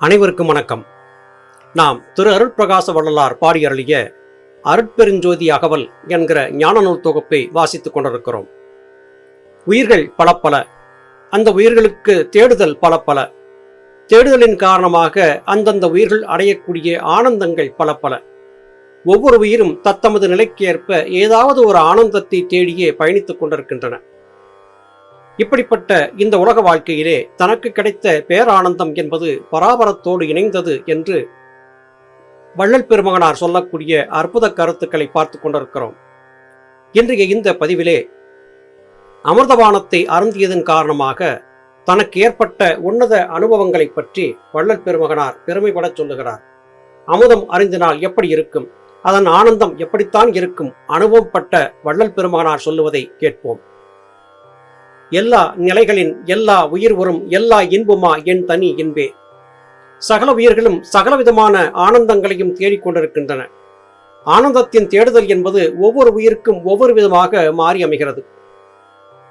அனைவருக்கும் வணக்கம். நாம் திரு அருட்பிரகாச வள்ளலார் பாடியருளிய அருட்பெருஞ்சோதி அகவல் என்கிற ஞான நூல் தொகுப்பை வாசித்துக் கொண்டிருக்கிறோம். உயிர்கள் பல பல அந்த உயிர்களுக்கு தேடுதல் பல பல தேடுதலின் காரணமாக அந்தந்த உயிர்கள் அடையக்கூடிய ஆனந்தங்கள் பல பல ஒவ்வொரு உயிரும் தத்தமது நிலைக்கு ஏற்ப ஏதாவது ஒரு ஆனந்தத்தை தேடியே பயணித்துக் கொண்டிருக்கின்றன. இப்படிப்பட்ட இந்த உலக வாழ்க்கையிலே தனக்கு கிடைத்த பேரானந்தம் என்பது பராபரத்தோடு இணைந்தது என்று வள்ளல் பெருமகனார் சொல்லக்கூடிய அற்புத கருத்துக்களை பார்த்து கொண்டிருக்கிறோம். இன்றைய இந்த பதிவிலே அமிர்தபானத்தை அருந்தியதன் காரணமாக தனக்கு ஏற்பட்ட உன்னத அனுபவங்களை பற்றி வள்ளல் பெருமகனார் பெருமைப்படச் சொல்லுகிறார். அமுதம் அறிந்தினால் எப்படி இருக்கும்? அதன் ஆனந்தம் எப்படித்தான் இருக்கும்? அனுபவம் பட்ட வள்ளல் பெருமகனார் சொல்லுவதை கேட்போம். எல்லா நிலைகளின் எல்லா உயிர் வரும் எல்லா இன்புமா என் தனி இன்பே. சகல உயிர்களும் சகலவிதமான ஆனந்தங்களையும் தேடிக்கொண்டிருக்கின்றன. ஆனந்தத்தின் தேடுதல் என்பது ஒவ்வொரு உயிருக்கும் ஒவ்வொரு விதமாக மாறி அமைகிறது.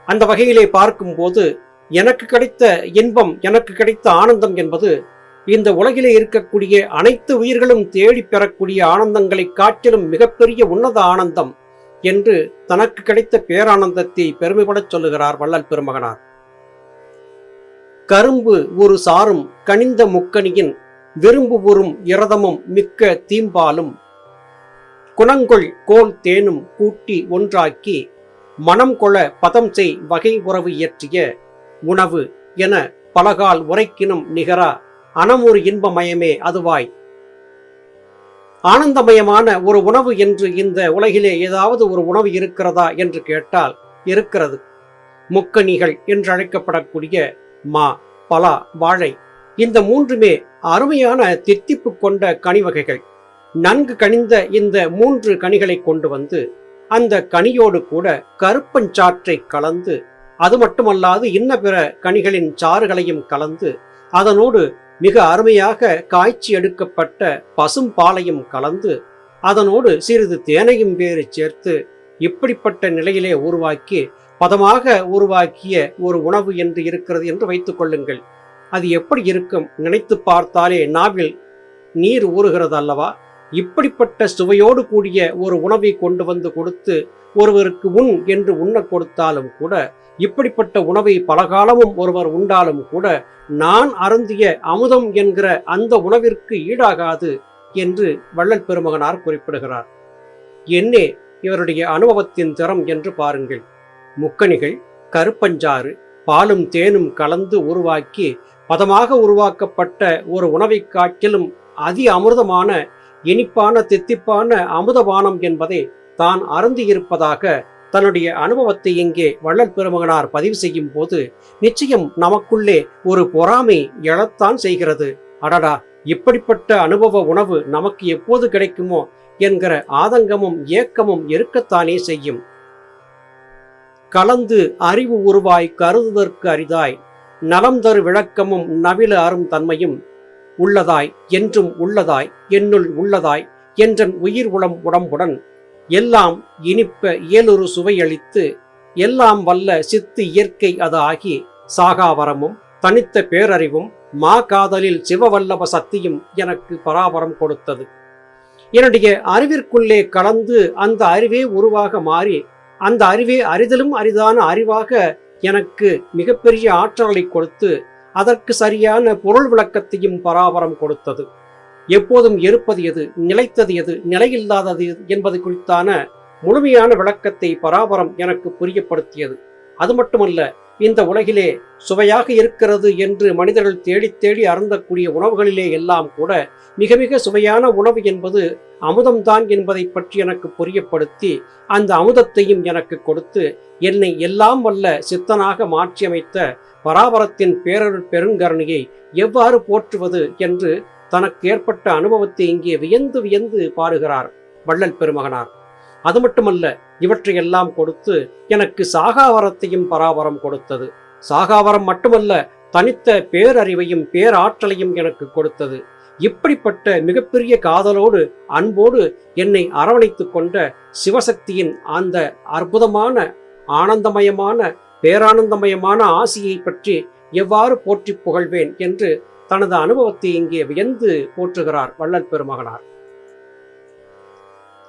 அந்த வகையிலே பார்க்கும்போது எனக்கு கிடைத்த இன்பம் எனக்கு கிடைத்த ஆனந்தம் என்பது இந்த உலகிலே இருக்கக்கூடிய அனைத்து உயிர்களும் தேடி பெறக்கூடிய ஆனந்தங்களை காட்டிலும் மிகப்பெரிய உன்னத ஆனந்தம். என்று தனக்கு கிடைத்த பேரானந்தத்தை பெருமைப்படச் சொல்லுகிறார் வள்ளல் பெருமகனார். கரும்பு ஒரு சாரும் கனிந்த முக்கணியின் விரும்பு உறும் இரதமும் மிக்க தீம்பாலும் குணங்கொள் கோல் தேனும் கூட்டி ஒன்றாக்கி மனம் கொள பதம் செய் வகை உறவு இயற்றிய உணவு என பலகால் உரைக்கினும் நிகரா அனமொரு இன்பமயமே அதுவாய் ஆனந்தமயமான ஒரு உணவு என்று இந்த உலகிலே ஏதாவது ஒரு உணவு இருக்கிறதா என்று கேட்டால் இருக்கிறது. முக்கணிகள் என்று அழைக்கப்படக்கூடிய மா பலா வாழை இந்த மூன்றுமே அருமையான தித்திப்பு கொண்ட கனி வகைகள். நன்கு கனிந்த இந்த மூன்று கனிகளை கொண்டு வந்து அந்த கனியோடு கூட கருப்பஞ்சாற்றை கலந்து அது மட்டுமல்லாது இன்ன பிற கனிகளின் சாறுகளையும் கலந்து அதனோடு மிக அருமையாக காய்ச்சி எடுக்கப்பட்ட பசும் பாலையும் கலந்து அதனோடு சிறிது தேனையும் வேறு சேர்த்து இப்படிப்பட்ட நிலையிலே உருவாக்கி பதமாக உருவாக்கிய ஒரு உணவு என்று இருக்கிறது என்று வைத்துக் கொள்ளுங்கள். அது எப்படி இருக்கும் நினைத்து பார்த்தாலே நாவில் நீர் ஊறுகிறது அல்லவா இப்படிப்பட்ட சுவையோடு கூடிய ஒரு உணவை கொண்டு வந்து கொடுத்து ஒருவருக்கு உண் என்று உண்ண கொடுத்தாலும் கூட இப்படிப்பட்ட உணவை பலகாலமும் ஒருவர் உண்டாலும் கூட நான் அருந்திய அமுதம் என்கிற அந்த உணவிற்கு ஈடாகாது என்று வள்ளல் பெருமகனார் குறிப்பிடுகிறார். என்னே இவருடைய அனுபவத்தின் திறம் என்று பாருங்கள். முக்கணிகள் கருப்பஞ்சாறு பாலும் தேனும் கலந்து உருவாக்கி பதமாக உருவாக்கப்பட்ட ஒரு உணவை காட்டிலும் அதி அமிர்தமான இனிப்பான தித்திப்பான அமுதபானம் என்பதை தான் அருந்தியிருப்பதாக தன்னுடைய அனுபவத்தை இங்கே வள்ளல் பெருமகனார் பதிவு செய்யும் போது நிச்சயம் நமக்குள்ளே ஒரு பொறாமை எழத்தான் செய்கிறது. அடடா! இப்படிப்பட்ட அனுபவ உணவு நமக்கு எப்போது கிடைக்குமோ என்கிற ஆதங்கமும் ஏக்கமும் இருக்கத்தானே செய்யும். கலந்து அறிவு உருவாய் கருதுதற்கு அரிதாய் நலம் தரு விளக்கமும் நவில அரும் தன்மையும் உள்ளதாய் என்றும் உள்ளதாய் என்னுள் உள்ளதாய் என்றன் உயிர் உளம் உடம்புடன் எல்லாம் இனிப்ப இயலுறு சுவையளித்து எல்லாம் வல்ல சித்து இயற்கை அதாகி சாகாவரமும் தனித்த பேரறிவும் மா காதலில் சிவவல்லப சக்தியும் எனக்கு பராபரம் கொடுத்தது. என்னுடைய அறிவிற்குள்ளே கலந்து அந்த அறிவே உருவாக மாறி அந்த அறிவே அரிதலும் அரிதான அறிவாக எனக்கு மிகப்பெரிய ஆற்றலை கொடுத்து அதற்கு சரியான பொருள் விளக்கத்தையும் பராபரம் கொடுத்தது. எப்போதும் இருப்பது எது நிலைத்தது எது நிலையில்லாதது என்பது குறித்தான முழுமையான விளக்கத்தை பராபரம் எனக்கு புரியப்படுத்தியது. அது மட்டுமல்ல இந்த உலகிலே சுவையாக இருக்கிறது என்று மனிதர்கள் தேடி தேடி அருந்தக்கூடிய உணவுகளிலே எல்லாம் கூட மிக மிக சுவையான உணவு என்பது அமுதம்தான் என்பதை பற்றி எனக்கு புரியப்படுத்தி அந்த அமுதத்தையும் எனக்கு கொடுத்து என்னை எல்லாம் வல்ல சித்தனாக மாற்றியமைத்த பராபரத்தின் பேரருள் பெருங்கரணியை எவ்வாறு போற்றுவது என்று தனக்கு ஏற்பட்ட அனுபவத்தை இங்கே வியந்து வியந்து பாருகிறார் வள்ளல் பெருமகனார். அது மட்டுமல்ல இவற்றையெல்லாம் கொடுத்து எனக்கு சாகாவரத்தையும் பராபரம் கொடுத்தது. சாகாவரம் மட்டுமல்ல தனித்த பேரறிவையும் பேராற்றலையும் எனக்கு கொடுத்தது. இப்படிப்பட்ட மிகப்பெரிய காதலோடு அன்போடு என்னை அரவணைத்துக் கொண்ட சிவசக்தியின் அந்த அற்புதமான ஆனந்தமயமான பேரானந்தமயமான ஆசியை பற்றி எவ்வாறு போற்றி புகழ்வேன் என்று தனது அனுபவத்தை இங்கே வியந்து போற்றுகிறார் வள்ளல் பெருமகனார்.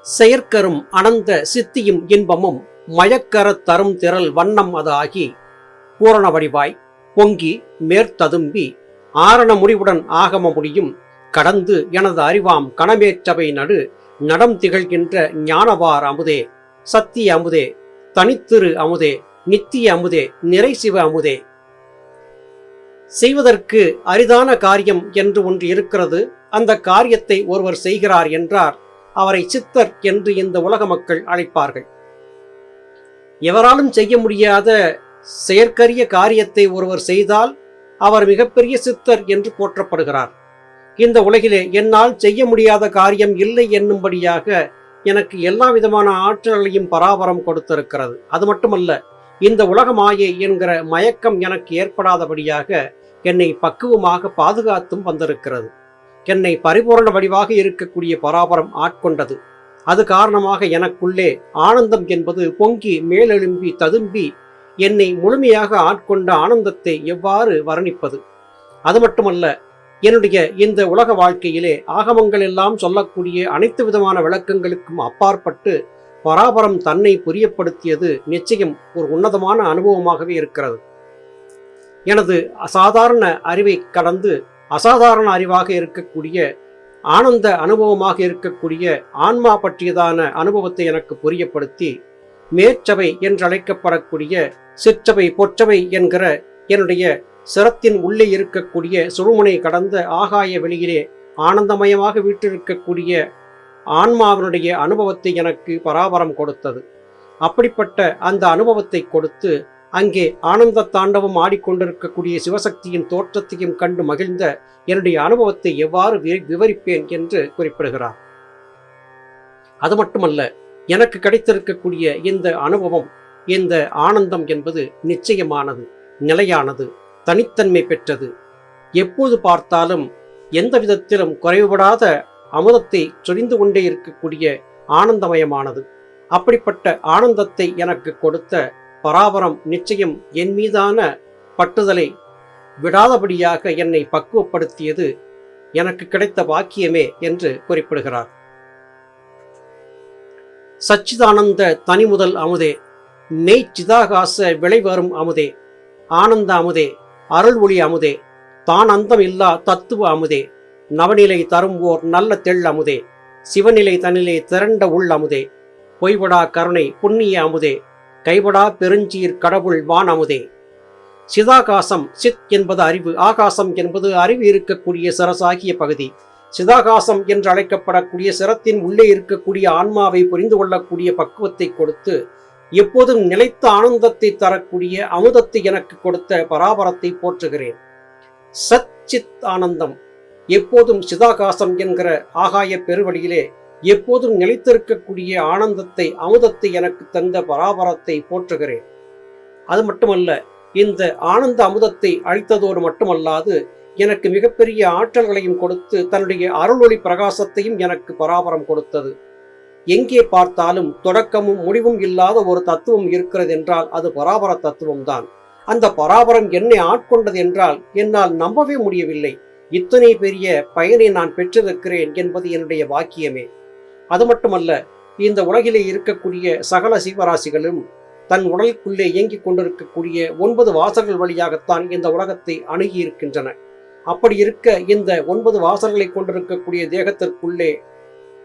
செயற்கரும் அனந்த சித்தியும் இன்பமும் மயக்கர தரும் திரள் வண்ணம் அது ஆகி பூரண வடிவாய் பொங்கி மேற்ததும்பி ஆரண முடிவுடன் ஆகம முடியும் கடந்து எனது அறிவாம் கணமேற்றவை நடு நடம் திகழ்கின்ற ஞானவார் அமுதே சத்திய அமுதே தனித்திரு அமுதே நித்திய அமுதே நிறைசிவ அமுதே. செய்வதற்கு அரிதான காரியம் என்று ஒன்று இருக்கிறது. அந்த காரியத்தை ஒருவர் செய்கிறார் என்றார். அவரை சித்தர் என்று இந்த உலக மக்கள் அழைப்பார்கள். எவராலும் செய்ய முடியாத செயற்கரிய காரியத்தை ஒருவர் செய்தால் அவர் மிகப்பெரிய சித்தர் என்று போற்றப்படுகிறார். இந்த உலகிலே என்னால் செய்ய முடியாத காரியம் இல்லை என்னும்படியாக எனக்கு எல்லா விதமான ஆற்றலையும் பராபரம் கொடுத்திருக்கிறது. அது மட்டுமல்ல இந்த உலக மாயை என்கிற மயக்கம் எனக்கு ஏற்படாதபடியாக என்னை பக்குவமாக பாதுகாத்தும் வந்திருக்கிறது. என்னை பரிபூரண வடிவாக இருக்கக்கூடிய பராபரம் ஆட்கொண்டது. அது காரணமாக எனக்குள்ளே ஆனந்தம் என்பது பொங்கி மேலெழும்பி ததும்பி என்னை முழுமையாக ஆட்கொண்ட ஆனந்தத்தை எவ்வாறு வர்ணிப்பது? அது மட்டுமல்ல என்னுடைய இந்த உலக வாழ்க்கையிலே ஆகமங்கள் எல்லாம் சொல்லக்கூடிய அனைத்து விதமான விளக்கங்களுக்கும் அப்பாற்பட்டு பராபரம் தன்னை புரியப்படுத்தியது நிச்சயம் ஒரு உன்னதமான அனுபவமாகவே இருக்கிறது. எனது அசாதாரண அறிவை கடந்து அசாதாரண அறிவாக இருக்கக்கூடிய ஆனந்த அனுபவமாக இருக்கக்கூடிய ஆன்மா பற்றியதான அனுபவத்தை எனக்கு புரியப்படுத்தி மேற்சபை என்றழைக்கப்படக்கூடிய சிற்றவை பொற்றவை என்கிற என்னுடைய சிரத்தின் உள்ளே இருக்கக்கூடிய சுழுமுனை கடந்த ஆகாய வெளியிலே ஆனந்தமயமாக வீற்றிருக்கக்கூடிய ஆன்மாவினுடைய அனுபவத்தை எனக்கு பராபரம் கொடுத்தது. அப்படிப்பட்ட அந்த அனுபவத்தை கொடுத்து அங்கே ஆனந்த தாண்டவம் ஆடிக்கொண்டிருக்கக்கூடிய சிவசக்தியின் தோற்றத்தையும் கண்டு மகிழ்ந்த என்னுடைய அனுபவத்தை எவ்வாறு விவரிப்பேன் என்று குறிப்பிடுகிறார். அது மட்டுமல்ல எனக்கு கிடைத்திருக்கக்கூடிய இந்த அனுபவம் இந்த ஆனந்தம் என்பது நிச்சயமானது நிலையானது தனித்தன்மை பெற்றது. எப்போது பார்த்தாலும் எந்த விதத்திலும் குறைவுபடாத அமுதத்தை சொரிந்து கொண்டே இருக்கக்கூடிய ஆனந்தமயமானது. அப்படிப்பட்ட ஆனந்தத்தை எனக்கு கொடுத்த பராபரம் நிச்சயம் என் மீதான பட்டுதலை விடாதபடியாக என்னை பக்குவப்படுத்தியது எனக்கு கிடைத்த பாக்கியமே என்று குறிப்பிடுகிறார். சச்சிதானந்த தனிமுதல் அமுதே நெய் சிதாகாச விளைவரும் அமுதே ஆனந்த அமுதே அருள் ஒளி அமுதே தான் அந்தம் இல்லா தத்துவ அமுதே நவநிலை தரும் ஓர் நல்ல தெள் அமுதே சிவநிலை தனிலே திரண்ட உள் அமுதே பொய்படா கருணை புண்ணிய அமுதே கைபடா பெருஞ்சீர் கடவுள் வான் அமுதே சிதாகாசம் சித் என்பது அறிவு ஆகாசம் என்பது அறிவு இருக்கக்கூடிய சிரசாகிய பகுதி. சிதாகாசம் என்று அழைக்கப்படக்கூடிய சிரத்தின் உள்ளே இருக்கக்கூடிய ஆன்மாவை புரிந்து கொள்ளக்கூடிய பக்குவத்தை கொடுத்து எப்போதும் நிலைத்த ஆனந்தத்தை தரக்கூடிய அமுதத்தை எனக்கு கொடுத்த பராபரத்தை போற்றுகிறேன். சத் சித் ஆனந்தம். எப்போதும் சிதாகாசம் என்கிற ஆகாய பெருவழியிலே எப்போதும் நிலைத்திருக்கக்கூடிய ஆனந்தத்தை அமுதத்தை எனக்கு தந்த பராபரத்தை போற்றுகிறேன். அது மட்டுமல்ல இந்த ஆனந்த அமுதத்தை அளித்ததோடு மட்டுமல்லாது எனக்கு மிகப்பெரிய ஆற்றல்களையும் கொடுத்து தன்னுடைய அருளொளி பிரகாசத்தையும் எனக்கு பராபரம் கொடுத்தது. எங்கே பார்த்தாலும் தொடக்கமும் முடிவும் இல்லாத ஒரு தத்துவம் இருக்கிறது என்றால் அது பராபர தத்துவம்தான். அந்த பராபரம் என்னை ஆட்கொண்டது என்றால் என்னால் நம்பவே முடியவில்லை. இத்தனை பெரிய பயனை நான் பெற்றிருக்கிறேன் என்பது என்னுடைய வாக்கியமே அது மட்டுமல்ல இந்த உலகிலே இருக்கக்கூடிய சகல சீவராசிகளும் தன் உடலுக்குள்ளே இயங்கிக் கொண்டிருக்கக்கூடிய ஒன்பது வாசல்கள் வழியாகத்தான் இந்த உலகத்தை அணுகி இருக்கின்றன அப்படி இருக்க இந்த ஒன்பது வாசல்களை கொண்டிருக்கக்கூடிய தேகத்திற்குள்ளே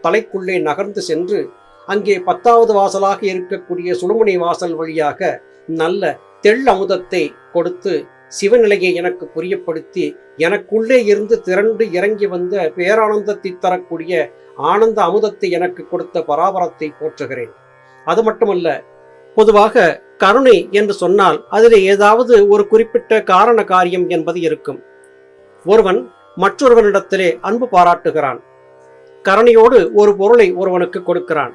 தலைக்குள்ளே நகர்ந்து சென்று அங்கே பத்தாவது வாசலாக இருக்கக்கூடிய சுழுமுனை வாசல் வழியாக நல்ல தெள் அமுதத்தை கொடுத்து சிவநிலையை எனக்கு புரியப்படுத்தி எனக்குள்ளே இருந்து திரண்டு இறங்கி வந்த பேரானந்தத்தை தரக்கூடிய ஆனந்த அமுதத்தை எனக்கு கொடுத்த பராபரத்தை போற்றுகிறேன். அது மட்டுமல்ல பொதுவாக கருணை என்று சொன்னால் அதில் ஏதாவது ஒரு குறிப்பிட்ட காரண காரியம் என்பது இருக்கும். ஒருவன் மற்றொருவனிடத்திலே அன்பு பாராட்டுகிறான். கருணையோடு ஒரு பொருளை ஒருவனுக்கு கொடுக்கிறான்.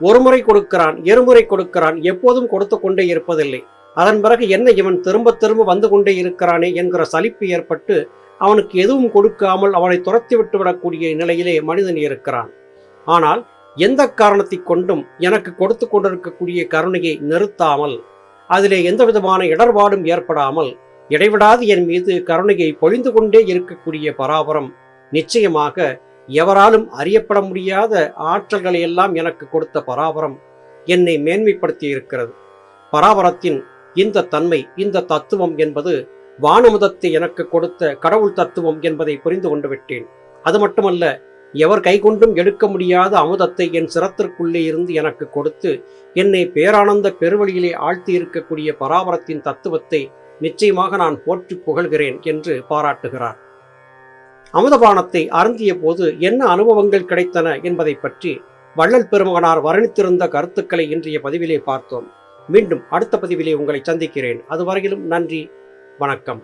ஒருமுறை கொடுக்கிறான் இருமுறை கொடுக்கிறான் எப்போதும் கொடுத்து கொண்டே இருப்பதில்லை. அதன் பிறகு என்ன இவன் திரும்ப திரும்ப வந்து கொண்டே இருக்கிறானே என்கிற சலிப்பு ஏற்பட்டு அவனுக்கு எதுவும் கொடுக்காமல் அவனை துரத்தி விட்டு விடக்கூடிய நிலையிலே மனிதன் இருக்கிறான். ஆனால் எந்த காரணத்தை கொண்டும் எனக்கு கொடுத்து கொண்டிருக்கக்கூடிய கருணையை நிறுத்தாமல் அதிலே எந்த விதமான இடர்பாடும் ஏற்படாமல் இடைவிடாது என் மீது கருணையை பொழிந்து கொண்டே இருக்கக்கூடிய பராபரம் நிச்சயமாக எவராலும் அறியப்பட முடியாத ஆற்றல்களை எல்லாம் எனக்கு கொடுத்த பராபரம் என்னை மேன்மைப்படுத்தி இருக்கிறது. பராபரத்தின் இந்த தன்மை இந்த தத்துவம் என்பது வானமுதத்தை எனக்கு கொடுத்த கடவுள் தத்துவம் என்பதை புரிந்து கொண்டு விட்டேன் அது மட்டுமல்ல எவர் கைகொண்டும் எடுக்க முடியாத அமுதத்தை என் சிரத்திற்குள்ளே இருந்து எனக்கு கொடுத்து என்னை பேரானந்த பெருவழியிலே ஆழ்த்தி இருக்கக்கூடிய பராபரத்தின் தத்துவத்தை நிச்சயமாக நான் போற்றி புகழ்கிறேன் என்று பாராட்டுகிறார். அமுதபானத்தை அருந்திய போது என்ன அனுபவங்கள் கிடைத்தன என்பதை பற்றி வள்ளல் பெருமகனார் வர்ணித்திருந்த கருத்துக்களை இன்றைய பதிவிலே பார்த்தோம். மீண்டும் அடுத்த பதிவிலே உங்களை சந்திக்கிறேன். அதுவரையிலும் நன்றி. வணக்கம்.